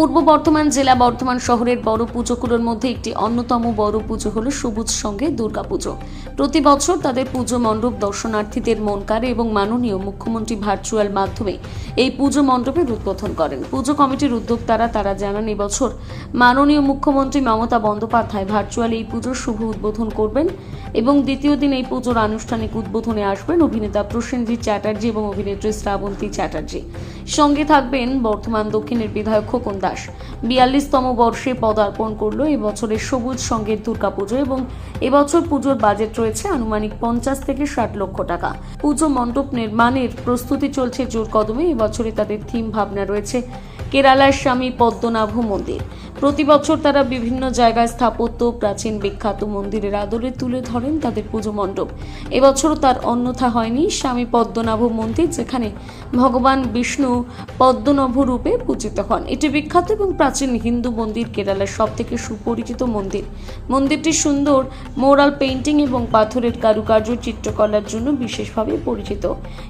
পূর্ব বর্ধমান জেলা বর্ধমান শহরের বড় পুজোগুলোর মধ্যে একটি অন্যতম বড় পুজো হলো সবুজ সঙ্গে দুর্গাপুজো প্রতি বছর তাদের পুজো মণ্ডপ দর্শনার্থীদের মন কাড়ে এবং মাননীয় মুখ্যমন্ত্রী ভার্চুয়াল মাধ্যমে এই পুজো মণ্ডপের উদ্বোধন করেন। পুজো কমিটির উদ্যোক্তারা তারা জানান, এবছর মাননীয় মুখ্যমন্ত্রী মমতা বন্দ্যোপাধ্যায় ভার্চুয়াল এই পুজোর শুভ উদ্বোধন করবেন এবং দ্বিতীয় দিন এই পুজোর আনুষ্ঠানিক উদ্বোধনে আসবেন অভিনেতা প্রসেনজিৎ চ্যাটার্জি এবং অভিনেত্রী শ্রাবন্তী চ্যাটার্জি। সঙ্গে থাকবেন বর্ধমান দক্ষিণের বিধায়ক খোকন দাস। বিয়াল্লিশতম বর্ষে পদার্পণ করল এবছরের সবুজ সঙ্গের দুর্গাপুজো এবং এবছর পুজোর বাজেট রয়েছে আনুমানিক পঞ্চাশ থেকে ষাট লক্ষ টাকা। পুজো মণ্ডপ নির্মাণের প্রস্তুতি চলছে জোর কদমে এবছরে তাদের থিম ভাবনা রয়েছে কেরালার স্বামী পদ্মনাভ মন্দির। প্রতি বছর তারা বিভিন্ন জায়গায় স্থাপত্য, প্রাচীন বিখ্যাত মন্দিরের আদলে তুলে ধরেন তাদের পুজো মণ্ডপ। এবছরও তার অন্যথা হয়নি স্বামী পদ্মনাভ মন্দির, যেখানে ভগবান বিষ্ণু পদ্মনভ রূপে পূজিত হন। এটি বিখ্যাত এবং প্রাচীন হিন্দু মন্দির কেরালার সব থেকে সুপরিচিত মন্দির। মন্দিরটি সুন্দর, মোরাল পেইন্টিং এবং পাথরের কারুকার্য চিত্রকলার জন্য বিশেষভাবে পরিচিত।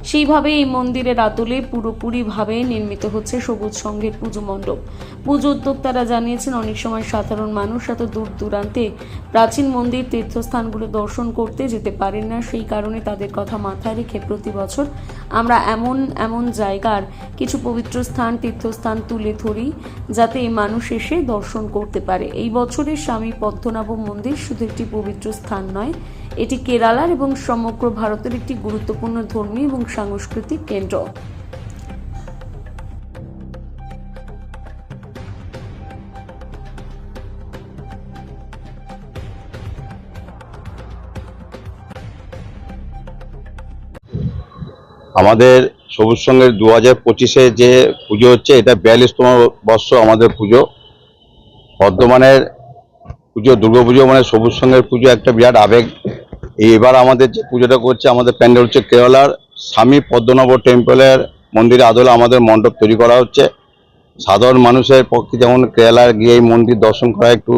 সেইভাবে এই মন্দিরের আদলে পুরোপুরিভাবে নির্মিত হচ্ছে সবুজ সংঘের পুজো মণ্ডপ। পুজো উদ্যোক্তারা জানিয়েছেন অনেক সময় সাধারণ মানুষ এত দূর দূরান্তে প্রাচীন মন্দির, তীর্থস্থানগুলো দর্শন করতে যেতে পারেন না। সেই কারণে তাদের কথা মাথায় রেখে প্রতি বছর আমরা এমন এমন জায়গার কিছু পবিত্র স্থান, তীর্থস্থান তুলে ধরি যাতে মানুষ এসে দর্শন করতে পারে। এই বছরের স্বামী পদ্মনাভ মন্দির শুধু একটি পবিত্র স্থান নয়, এটি কেরালার এবং সমগ্র ভারতের একটি গুরুত্বপূর্ণ ধর্মীয় এবং সাংস্কৃতিক কেন্দ্র। আমাদের সবুজ সঙ্গের দু হাজার পঁচিশে যে পুজো হচ্ছে, এটা বিয়াল্লিশতম বর্ষ আমাদের পুজো। বর্ধমানের পুজো, দুর্গা পুজো মানে সবুজ সঙ্গের পুজো একটা বিরাট আবেগ। এবার আমাদের যে পুজোটা করছে, আমাদের প্যান্ডেল হচ্ছে কেরালার স্বামী পদ্মনাভ টেম্পলের মন্দিরে আদলে আমাদের মণ্ডপ তৈরি করা হচ্ছে। সাধারণ মানুষের পক্ষে যেমন কেরালার গিয়ে এই মন্দির দর্শন করা একটু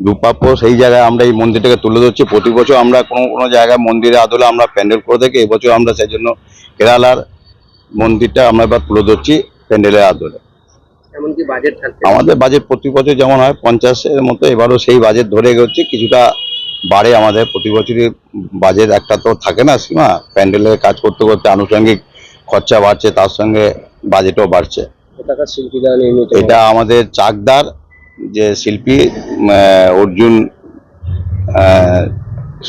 দুপ্রাপ্য সেই জায়গায় আমরা এই মন্দিরটাকে তুলে ধরছি। প্রতি বছর আমরা কোনো কোনো জায়গায় মন্দিরে আদলে আমরা প্যান্ডেল করে থাকি, এবছর আমরা সেই জন্য কেরালার মন্দিরটা আমরা এবার তুলে ধরছি প্যান্ডেলের আদলে। বাজেট আমাদের বাজেট প্রতি বছর যেমন হয় পঞ্চাশের মতো এবারও সেই বাজেট ধরে এগোচ্ছি কিছুটা বাড়ে আমাদের প্রতি বছরই বাজেট একটা তো থাকে না সীমা প্যান্ডেলের কাজ করতে করতে আনুষঙ্গিক খরচা বাড়ছে তার সঙ্গে বাজেটও বাড়ছে। এটা আমাদের চাকদার যে শিল্পী অর্জুন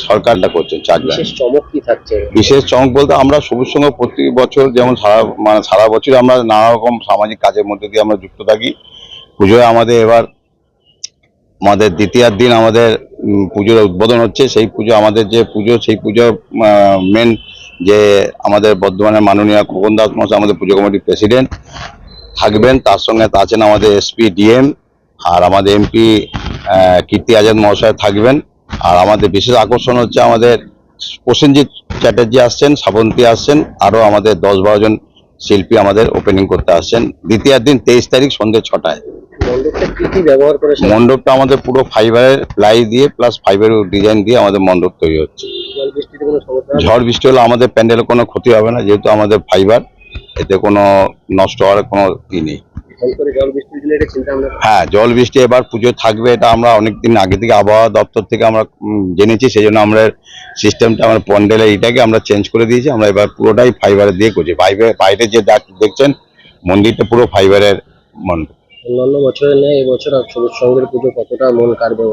সরকারটা করছেন চাকদার বিশেষ চমক কি থাকছে? বিশেষ চমক বলতে আমরা সবুজ সঙ্গে প্রতি বছর যেমন সারা মানে সারা বছর আমরা নানা রকম সামাজিক কাজের মধ্যে দিয়ে আমরা যুক্ত থাকি। পুজোয় আমাদের এবার আমাদের দ্বিতীয়ার দিন আমাদের পুজোর উদ্বোধন হচ্ছে। সেই পুজো আমাদের যে পুজো সেই পুজো মেন যে আমাদের বর্ধমানের মাননীয় খোকন দাস মহাশয় আমাদের পুজো কমিটির প্রেসিডেন্ট থাকবেন। তার সঙ্গে আছেন আমাদের এসপি ডিএম আর আমাদের এমপি কীর্তি আজাদ মহাশয় থাকবেন। আর আমাদের বিশেষ আকর্ষণ হচ্ছে আমাদের প্রসেনজিৎ চ্যাটার্জি আসছেন শ্রাবন্তী আসছেন আরও আমাদের দশ বারো জন শিল্পী আমাদের ওপেনিং করতে আসছেন। দ্বিতীয় দিন তেইশ তারিখ সন্ধ্যে ছটায়। মণ্ডপটা আমাদের পুরো ফাইবারের প্লাই দিয়ে প্লাস ফাইবারের ডিজাইন দিয়ে আমাদের মণ্ডপ তৈরি হচ্ছে? ঝড় বৃষ্টি হলে আমাদের প্যান্ডেলে কোনো ক্ষতি হবে না যেহেতু আমাদের ফাইবার এতে কোনো নষ্ট হওয়ার কোনো ই নেই। হ্যাঁ জল বৃষ্টি এবার পুজো থাকবে এটা আমরা অনেকদিন আগে থেকে আবহাওয়া দপ্তর থেকে আমরা জেনেছি সেই জন্য আমরা সিস্টেমটা আমরা প্যান্ডেলে এইটাকে আমরা চেঞ্জ করে দিয়েছি আমরা এবার পুরোটাই ফাইবারে দিয়ে করছি। ফাইবার বাইরে যে দেখ- দেখছেন মন্দিরটা পুরো ফাইবারের মন্দির অন্যান্য বছরের নেই এবছর সবুজ সঙ্গের পুজো কতটা মন কাড়বে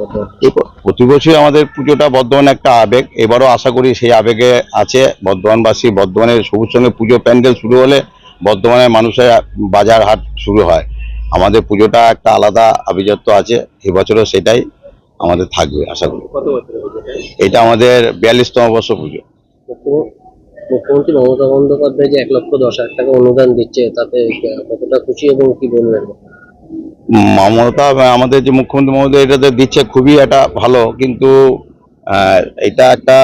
প্রতি আমাদের পুজোটা বর্ধমান একটা আবেগ এবারও আশা করি সেই আবেগে আছে বর্ধমানবাসী বর্ধমানের সবুজ সঙ্গে পুজো প্যান্ডেল শুরু হলে বর্ধমানের মানুষের বাজার হাট শুরু হয়। আমাদের পুজোটা একটা আলাদা আভিজাত্য আছে এবছরও সেটাই আমাদের থাকবে আশা করি। এটা আমাদের বিয়াল্লিশতম বর্ষ পুজো। মুখ্য- মুখ্যমন্ত্রী মমতা বন্দ্যোপাধ্যায় যে এক লক্ষ দশ হাজার টাকা অনুদান দিচ্ছে তাতে কতটা খুশি এবং কি বলবেন? মমতা আমাদের যে মুখ্যমন্ত্রী মহোদয় এটাতে দিচ্ছে খুবই একটা ভালো কিন্তু এটা একটা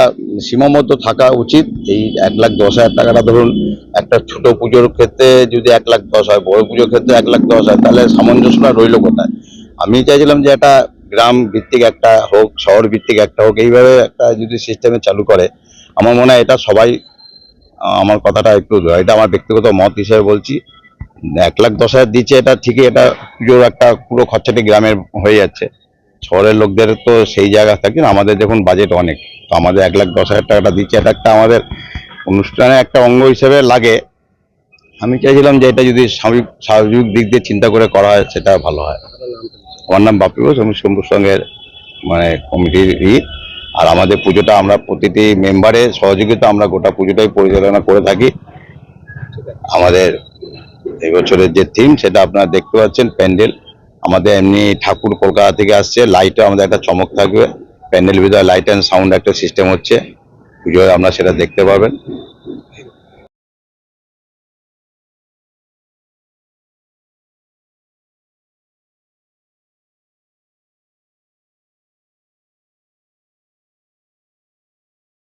সীমাবদ্ধ থাকা উচিত। এই এক লাখ দশ হাজার টাকাটা ধরুন, একটা ছোট পুজোর ক্ষেত্রে যদি এক লাখ দশ হয়, বড় পুজোর ক্ষেত্রে এক লাখ দশ হয়, তাহলে সামঞ্জস্যটা রইল কোথায়? আমি চাইছিলাম যে একটা গ্রাম ভিত্তিক একটা হোক, শহর ভিত্তিক একটা হোক, এইভাবে একটা যদি সিস্টেমে চালু করে, আমার মনে হয় এটা সবাই, আমার কথাটা একটু, এটা আমার ব্যক্তিগত মত হিসেবে বলছি। এক লাখ দশ হাজার দিচ্ছে, এটা ঠিকই, এটা পুজোর একটা পুরো খরচাটি গ্রামের হয়ে যাচ্ছে। শহরের লোকদের তো সেই জায়গা থাকে না, আমাদের দেখুন বাজেট অনেক। তো আমাদের এক লাখ দশ হাজার টাকাটা দিচ্ছে, এটা একটা আমাদের অনুষ্ঠানে একটা অঙ্গ হিসেবে লাগে। আমি চাইছিলাম যে এটা যদি স্বাভাবিক স্বাভাবিক দিক দিয়ে চিন্তা করে করা হয়, সেটা ভালো হয়। আমার নাম বাপি ঘোষ, আমি শম্ভুর সঙ্গে মানে কমিটির ই আর আমাদের পুজোটা আমরা প্রতিটি মেম্বারের সহযোগিতা আমরা গোটা পুজোটাই পরিচালনা করে থাকি। আমাদের এবছরের যে থিম সেটা আপনারা দেখতে পাচ্ছেন, প্যান্ডেল। আমাদের এমনি ঠাকুর কলকাতা থেকে আসছে লাইটও আমাদের একটা চমক থাকবে প্যান্ডেল ভিতরে লাইট অ্যান্ড সাউন্ড একটা সিস্টেম হচ্ছে, পুজোয় আপনারা সেটা দেখতে পাবেন।